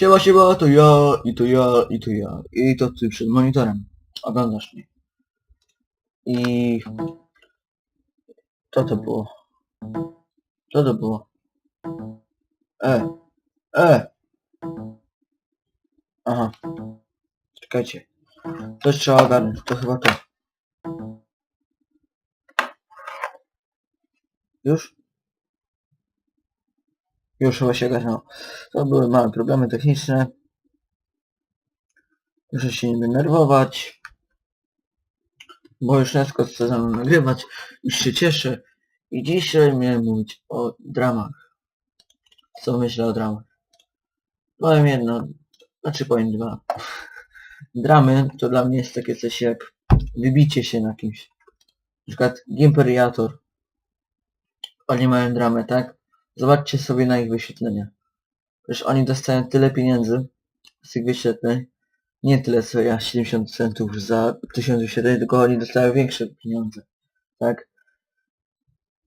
Siema, siema, to ja, i to ja, i to ja, i to ty przed monitorem. Oglądasz mnie. I... Co to było? Co to było? E, e! Aha. Czekajcie. Coś trzeba ogarnąć, to chyba to. Już? Już chyba się ogarnęło. To były małe problemy techniczne. Muszę się nie denerwować. Bo już chce ze mną nagrywać. Już się cieszę. I dzisiaj miałem mówić o dramach. Co myślę o dramach? Powiem jedno, znaczy powiem dwa. Dramy to dla mnie jest takie coś jak wybicie się na kimś. Na przykład Gimperiator. Oni mają dramę, tak? Zobaczcie sobie na ich wyświetlenia. Przecież oni dostają tyle pieniędzy z tych wyświetleń. Nie tyle co ja 70 centów za 1000 wyświetleń, tylko oni dostają większe pieniądze. Tak?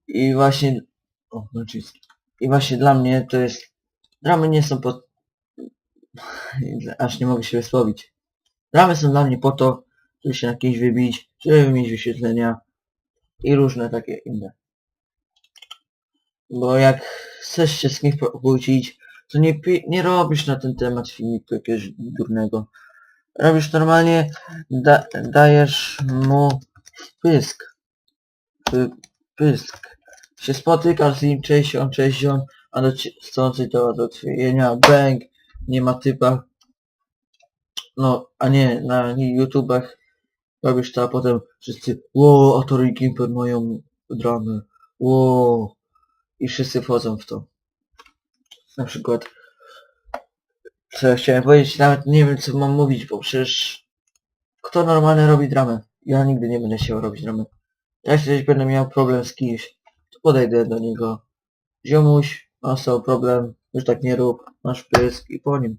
I właśnie... O, znaczy... I właśnie dla mnie to jest... Dramy nie są po... Aż nie mogę się wysłowić. Dramy są dla mnie po to, żeby się na kimś wybić, żeby mieć wyświetlenia i różne takie inne. Bo jak chcesz się z kimś pokłócić, to nie, nie robisz na ten temat filmiku jakiegoś durnego. Robisz normalnie, da, dajesz mu pysk. Py, pysk. Się spotykasz z nim, cześć on, cześć on, a do chcący to do twojenia, bang, nie ma typa. No, a nie, na YouTubach robisz to, a potem wszyscy, ło, a to Gimper mają dramę, ło, i wszyscy wchodzą w to. Na przykład, co ja chciałem powiedzieć, nawet nie wiem co mam mówić, bo przecież kto normalnie robi dramę? Ja nigdy nie będę chciał robić dramy. Jak kiedyś będę miał problem z kimś, to podejdę do niego. Ziomuś, masz sobie problem, już tak nie rób, masz pysk i po nim.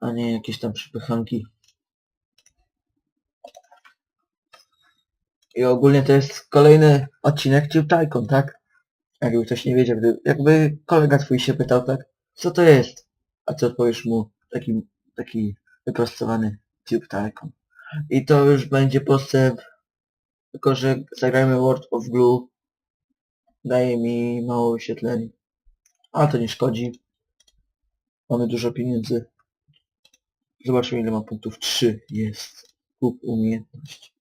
A nie jakieś tam przypychanki. I ogólnie to jest kolejny odcinek Tube Tycoon, tak? Jakby ktoś nie wiedział, gdy, jakby kolega twój się pytał, tak? Co to jest? A co odpowiesz mu? Taki, taki wyprostowany Tube Tycoon. I to już będzie postęp, tylko że zagrajmy World of Glue. Daje mi mało wyświetleń. A to nie szkodzi. Mamy dużo pieniędzy. Zobaczmy ile ma punktów. 3 jest. Kup umiejętność.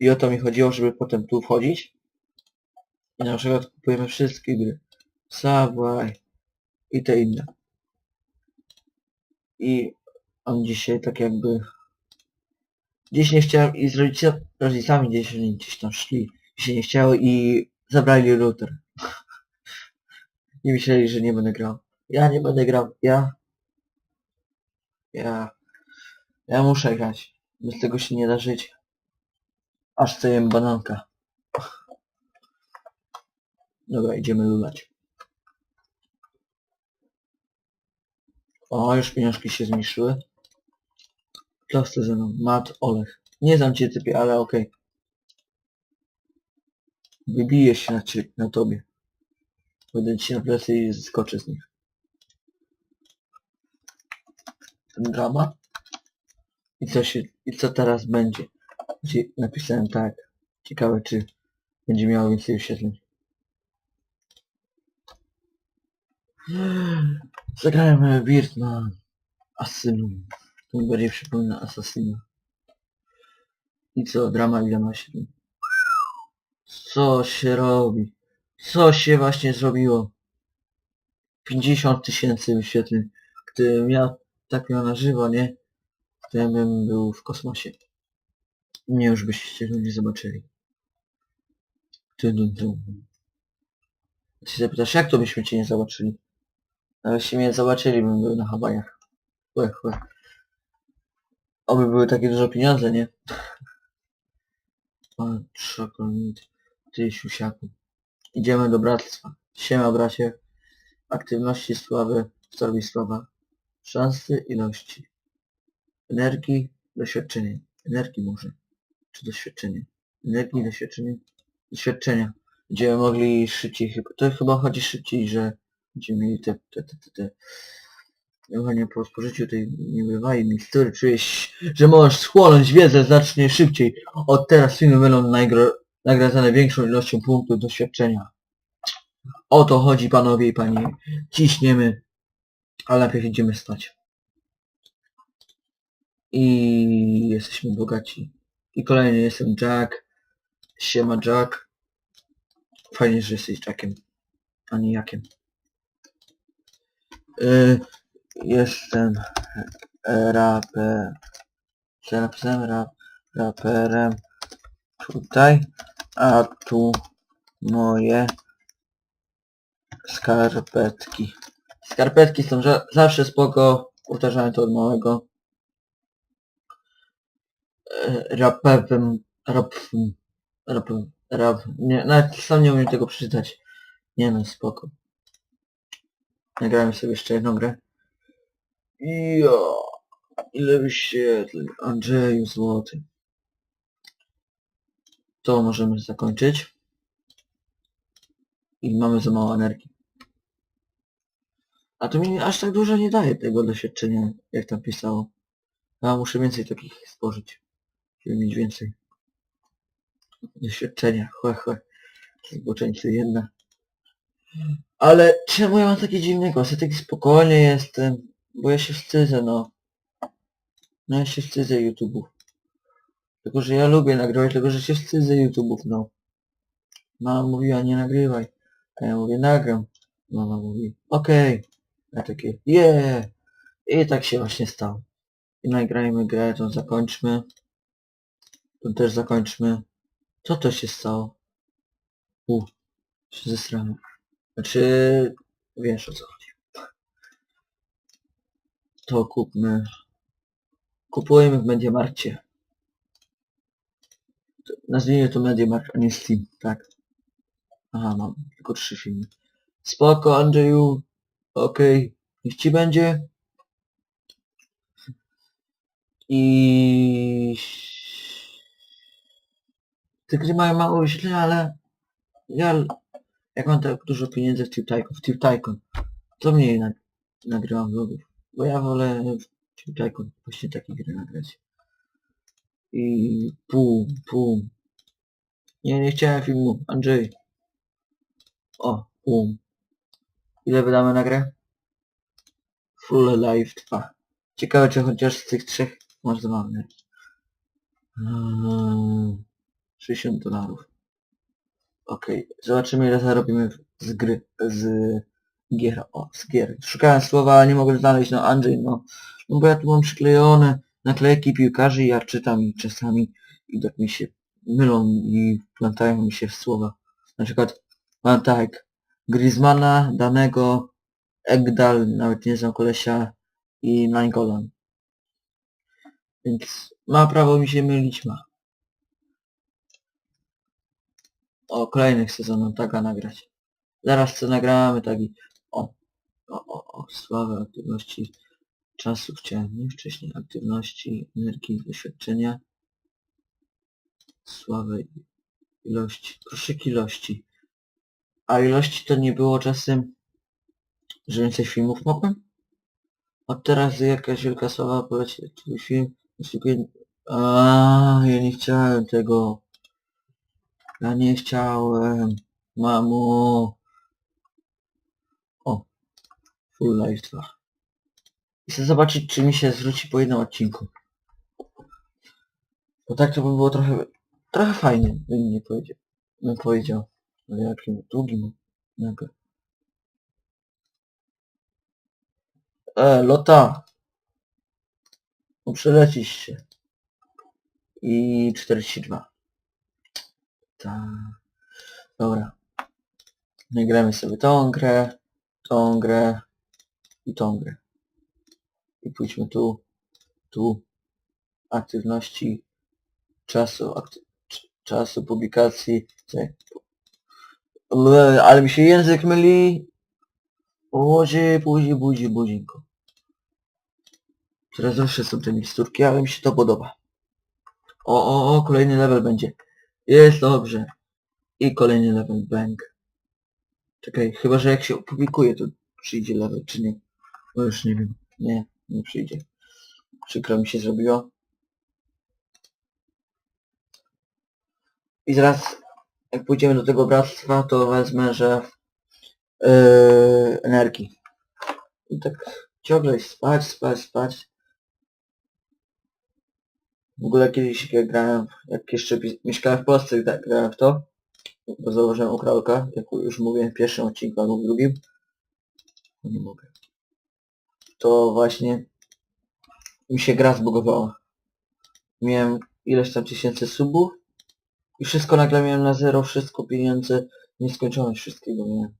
I o to mi chodziło, żeby potem tu wchodzić. I na przykład kupujemy wszystkie gry. Subway i te inne. I on dzisiaj tak jakby... Dziś nie chciałem i z rodzica, rodzicami gdzieś, gdzieś tam szli. Dzisiaj nie chciało i zabrali router. I myśleli, że nie będę grał. Ja nie będę grał. Ja... Ja... Ja muszę grać. Bez tego się nie da żyć. Aż co jem bananka. Dobra, idziemy lulać. O, już pieniążki się zmniejszyły. Chce ze mną? Mat, Olech. Nie znam cię typie, ale okej. Wybiję się na, cie, na tobie. Będę ci na plecy i skoczę z nich. Drama? I co się, i co teraz będzie? Napisałem tak. Ciekawe czy będzie miało więcej wyświetleń. Zagrałem na Asylum. To mi bardziej przypomina Assassina. I co? Drama ile ma się? Co się robi? Co się właśnie zrobiło? 50 tysięcy wyświetleń. Gdybym ja tak miał na żywo, nie? To ja bym był w kosmosie. Nie już byście go nie zobaczyli. Ty, ty, ty. Się zapytasz, jak to byśmy cię nie zobaczyli? A jeśli mnie zobaczyli, bym był na Hawajach. Chłe, chłe. Oby były takie duże pieniądze, nie? Czokolad, ty siusiaku. Idziemy do bractwa. Siema bracie. Aktywności sławy, w sława. Szansy, ilości. Energii, doświadczenie. Energii może. Czy doświadczenie? Energii, doświadczenie. Doświadczenia. Będziemy mogli szybciej chyba. To chyba chodzi szybciej, że Będziemy mieli te, te, te, te, te. Ewentualnie po spożyciu tej niebywałej mikstury czujesz, że możesz schłonąć wiedzę znacznie szybciej. Od teraz filmy będą nagro- nagradzane większą ilością punktów doświadczenia. O to chodzi panowie i panie. Ciśniemy, ale najpierw idziemy spać. I jesteśmy bogaci. I kolejny jestem Jack. Siema Jack. Fajnie, że jesteś Jackiem, a nie Jakiem. Y, jestem raper. Jestem rap, raperem tutaj, a tu moje skarpetki. Skarpetki są za zawsze spoko, powtarzałem to od małego. E, Rapem, rapem, rapem, rap, nie, nawet sam nie umiem tego przeczytać. Nie no, spoko. Nagrałem sobie jeszcze jedną grę. Jo, ile wyświetleń, Andrzeju Złoty. To możemy zakończyć. I mamy za mało energii. A to mi aż tak dużo nie daje tego doświadczenia, jak tam pisało. Ja muszę więcej takich stworzyć, żeby mieć więcej doświadczenia. Chłe, chłe. Zboczeńcy jedna. Ale czemu ja mam taki dziwny głos? Ja taki spokojny jestem, bo ja się wstydzę, no. No ja się wstydzę YouTube'ów. Tylko, że ja lubię nagrywać, tylko, że się wstydzę YouTube'ów, no. Mama mówiła, nie nagrywaj. A ja mówię, nagram. Mama mówi, okej. Ja takie, yeah. I tak się właśnie stało. I nagrajmy grę, tą zakończmy. Tą też zakończmy. Co to się stało? U, się zesrałem. Znaczy, wiesz o co chodzi. To kupmy. Kupujemy w Mediamarkcie. To- Nazwijmy to Mediamarkt, a nie Steam, tak? Aha, mam tylko trzy filmy. Spoko, Andrzeju. Okej, niech ci będzie. I... Te gry mają mało wyświetlenia, ale ja jak mam tak dużo pieniędzy w Tube Tycoon, w Tube Tycoon, to mniej nag nagrywam vlogów. Bo ja wolę w Tube Tycoon właśnie takie gry nagrać. I pum, pum. Nie, nie chciałem filmu. Andrzej. O, pum. Ile wydamy na grę? Full Life 2. Ciekawe czy chociaż z tych trzech masz zabawne. Hmm, 60 dolarów. Okej, zobaczymy ile zarobimy z gry, z gier, o, z gier. Szukałem słowa, ale nie mogę znaleźć, no Andrzej, no, no bo ja tu mam przyklejone naklejki piłkarzy i ja czytam i czasami i tak mi się mylą i plątają mi się w słowa. Na przykład mam tak, Griezmana, danego, Egdal, nawet nie znam kolesia i Nainggolan. Więc ma prawo mi się mylić, ma. O, kolejnych sezonów taka nagrać. Zaraz co nagramy, tak i... O, o, o, o, słabe aktywności czasu chciałem, nie wcześniej aktywności, energii, doświadczenia. Słabe ilości, proszę ilości. A ilości to nie było czasem, że więcej filmów mogłem? Od teraz jakaś wielka sława poleci twój film. A, ja nie chciałem tego. Ja nie chciałem. Mamo. O. Full Life 2. I chcę zobaczyć, czy mi się zwróci po jednym odcinku. Bo tak to by było trochę... Trochę fajnie, bym nie powiedział. Bym powiedział. Ale jakim długim. Nagle. E, Lota. No przelecisz się. I 42. Tak. Dobra. Nagramy sobie tą grę, tą grę i tą grę. I pójdźmy tu, tu. Aktywności czasu, akty cz- czasu publikacji. Ale mi się język myli. Łodzie, buzi, buzi, buzinko. Teraz zawsze są te miksturki, ale mi się to podoba. O, o, o, kolejny level będzie. Jest dobrze. I kolejny level, bang. Czekaj, chyba że jak się opublikuje, to przyjdzie level, czy nie. No już nie wiem. Nie, nie przyjdzie. Przykro mi się zrobiło. I zaraz, jak pójdziemy do tego bractwa, to wezmę, że yy, energii. I tak ciągle spać, spać, spać. W ogóle kiedyś jak grałem, jak jeszcze mieszkałem w Polsce, tak, grałem w to, bo założyłem okrałka, jak już mówiłem w pierwszym odcinku albo w drugim. No nie mogę. To właśnie mi się gra zbugowała. Miałem ileś tam tysięcy subów i wszystko nagle miałem na zero, wszystko pieniądze, nieskończoność wszystkiego miałem.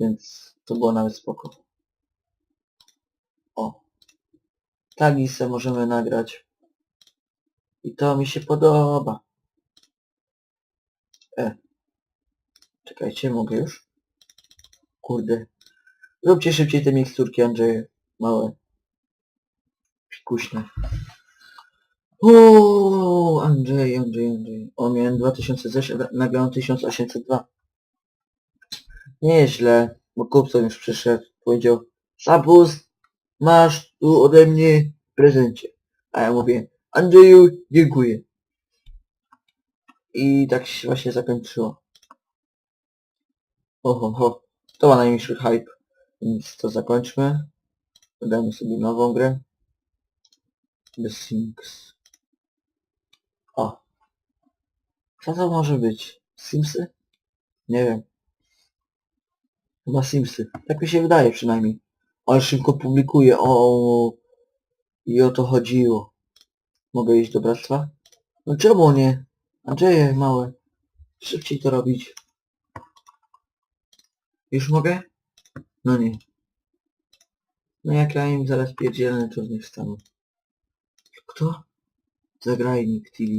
Więc to było nawet spoko. O. Tagi se możemy nagrać. I to mi się podoba. E. Czekajcie, mogę już? Kurde. Róbcie szybciej te miksturki, Andrzeju. Małe. Pikuśne. Uuu, Andrzej, Andrzej, Andrzej. O, miałem 2000 zaś, a nagrałem 1802. Nieźle, bo kupco już przyszedł. Powiedział, Szapus, masz tu ode mnie prezencie. A ja mówię, Andrzeju, dziękuję. I tak się właśnie zakończyło. Oho, ho. To ma najmniejszy hype. Więc to zakończmy. Dodamy sobie nową grę. The Sims. O. Co to może być? Simsy? Nie wiem. Chyba Simsy. Tak mi się wydaje przynajmniej. Ale szybko publikuję. O. I o to chodziło. Mogę iść do bractwa? No czemu nie? Andrzeje, małe. Szybciej to robić. Już mogę? No nie. No jak ja im zaraz pierdzielę, to nie wstaną. Kto? Zagrajnik TV.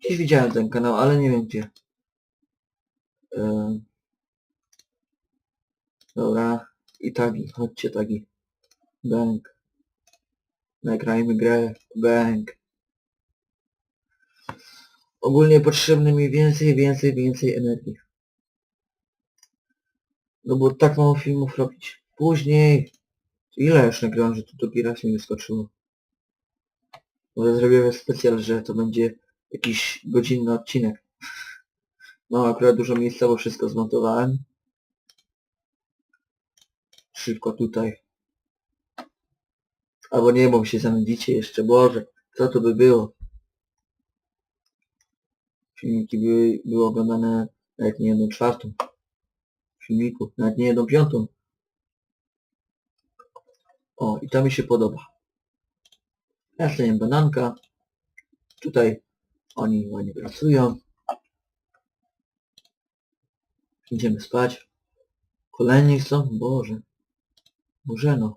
Gdzieś widziałem ten kanał, ale nie wiem gdzie. Ehm. Dobra. I tagi. Chodźcie tagi. Bank. Nagrajmy grę. Bank. Ogólnie potrzebne mi więcej, więcej, więcej energii. No bo tak mało filmów robić. Później. Ile już nagrałem, że to drugi raz mi wyskoczyło. Może zrobimy specjal, że to będzie jakiś godzinny odcinek. No akurat dużo miejsca, bo wszystko zmontowałem. Szybko tutaj. Albo nie, bo się zanudzicie jeszcze, Boże. Co to by było? Filmiki były, były oglądane nawet nie jedną czwartą. Filmiku, nawet nie jedną piątą. O, i to mi się podoba. Ja sobie bananka. Tutaj oni ładnie pracują. Idziemy spać. Kolejni są? Boże. Boże no.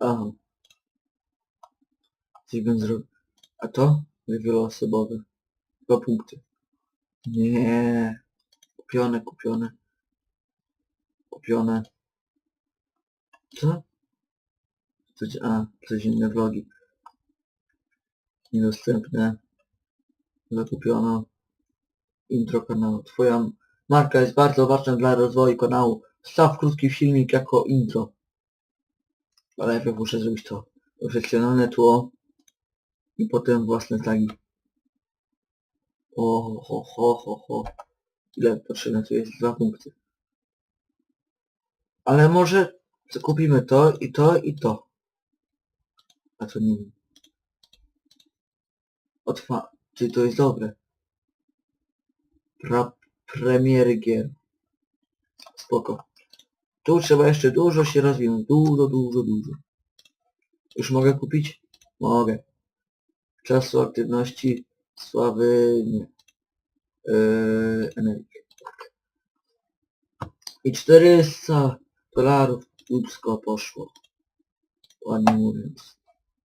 Aha. Coś bym zrobił. A to? Wieloosobowe. Dwa punkty. Nie. Kupione, kupione. Kupione. Co? Coś, a, coś inne vlogi. Niedostępne. Zakupiono. Intro kanału. Twoja marka jest bardzo ważna dla rozwoju kanału. Wstaw krótki filmik jako intro. Ale najpierw muszę zrobić to. Profesjonalne tło. I potem własne tagi. O, ho, ho, ho, ho. Ile potrzebne tu jest? Dwa punkty. Ale może zakupimy to i to i to. A to nie wiem. Otwa... Czy to jest dobre? Pra... Premiery gier. Spoko. Tu trzeba jeszcze dużo się rozwinąć. Dużo, dużo, dużo. Już mogę kupić? Mogę. Czasu aktywności sławy nie. Yy, energii. I 400 dolarów dubsko poszło. Ładnie mówiąc.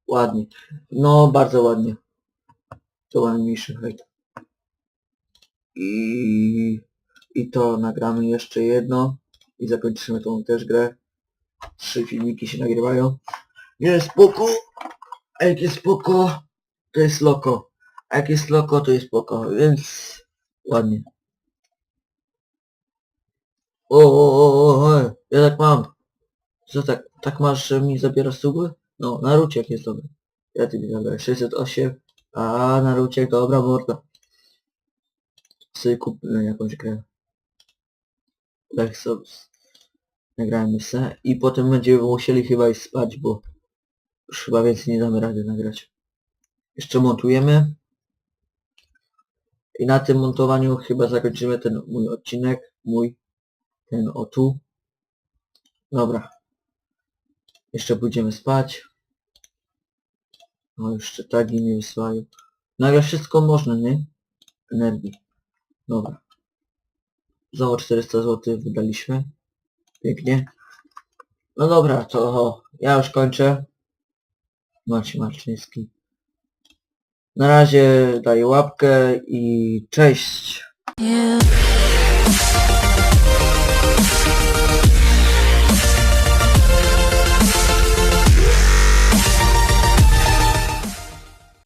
Ładnie. No, bardzo ładnie. To mam mniejszy hejt. I, I to nagramy jeszcze jedno. I zakończymy tą też grę. Trzy filmiki się nagrywają. Jest spoko. A jak jest spoko, to jest loko. A jak jest loko, to jest spoko. Więc Ładnie. O, o, o, o, o, ja tak mam. Co tak, tak masz, że mi zabiera suby? No, Naruciek jest dobry. Ja ty mi zabiorę 608. A, Naruciek, dobra morda. Sobie kupmy jakąś grę. Tak sobie nagrajmy se i potem będziemy musieli chyba iść spać, bo już chyba więcej nie damy rady nagrać. Jeszcze montujemy. I na tym montowaniu chyba zakończymy ten mój odcinek. Mój. Ten o tu. Dobra. Jeszcze pójdziemy spać. No jeszcze tagi mi wysyłają. Nagle wszystko można, nie? Energii. Dobra. Znowu 400 zł wydaliśmy. Pięknie. No dobra, to ja już kończę. Maciej Marczyński. Na razie daję łapkę i cześć. You.